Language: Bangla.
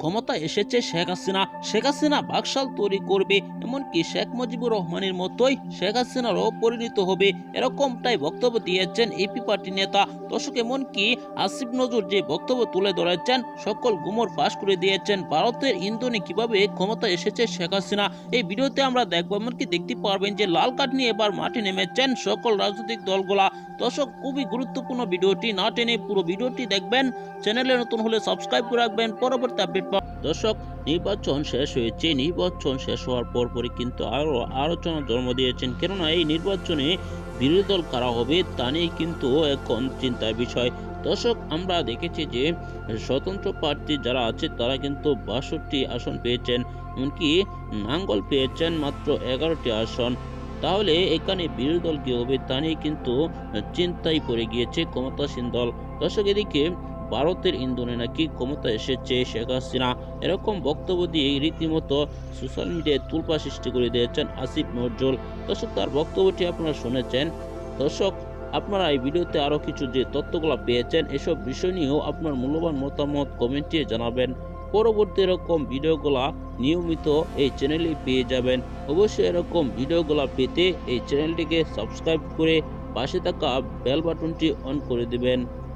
ক্ষমতা এসেছে শেখ হাসিনা। শেখ হাসিনা বাকশাল তৈরি করবে, এমনকি শেখ মুজিবুর রহমানের মতোই শেখ হাসিনারও পরিণত হবে, এরকমটাই বক্তব্য দিয়েছেন এপি পার্টি নেতা। দর্শক, এমনকি আসিফ নজরুল যে বক্তব্য তুলে ধরেছেন, সকল গুমর ফাঁস করে দিয়েছেন। ভারতের ইন্ধনে কীভাবে ক্ষমতা এসেছে শেখ হাসিনা? এই ভিডিওতে আমরা দেখব, এমনকি দেখতে পারবেন যে লাল কার্ড নিয়ে এবার মাঠে নেমেছেন সকল রাজনৈতিক দলগুলা। দর্শক, খুবই গুরুত্বপূর্ণ ভিডিওটি, না টেনে পুরো ভিডিওটি দেখবেন। চ্যানেলে নতুন হলে সাবস্ক্রাইব করে রাখবেন। পরবর্তী দর্শক, নির্বাচন শেষ হয়েছে। নির্বাচন শেষ হওয়ার পরপরই কিন্তু আরও আলোচনা জন্ম দিয়েছেন। কেননা এই নির্বাচনে বিরোধী দল কারা হবে, তা নিয়ে কিন্তু এখন চিন্তার বিষয়। দর্শক, আমরা দেখেছি যে স্বতন্ত্র প্রার্থী যারা আছে, তারা কিন্তু বাষট্টি আসন পেয়েছেন। এমনকি নাঙ্গল পেয়েছেন মাত্র এগারোটি আসন। তাহলে এখানে বিরোধী দল কি হবে, তা নিয়ে কিন্তু চিন্তায় পড়ে গিয়েছে ক্ষমতাসীন দল। দর্শক, এদিকে ভারতের ইন্ধনে নাকি ক্ষমতা এসেছে শেখ হাসিনা। এরকম বক্তব্য দিয়ে রীতিমতো সোশ্যাল মিডিয়ায় তুলপা সৃষ্টি করে দিয়েছেন আসিফ নজরুল। দর্শক, তার বক্তব্যটি আপনারা শুনেছেন। দর্শক, আপনারা এই ভিডিওতে আরও কিছু যে তথ্যগুলো পেয়েছেন, এসব বিষয় নিয়েও আপনার মূল্যবান মতামত কমেন্টে জানাবেন। পরবর্তী এরকম ভিডিওগুলা নিয়মিত এই চ্যানেলে পেয়ে যাবেন। অবশ্যই এরকম ভিডিওগুলো পেতে এই চ্যানেলটিকে সাবস্ক্রাইব করে পাশে থাকা বেল বাটনটি অন করে দিবেন।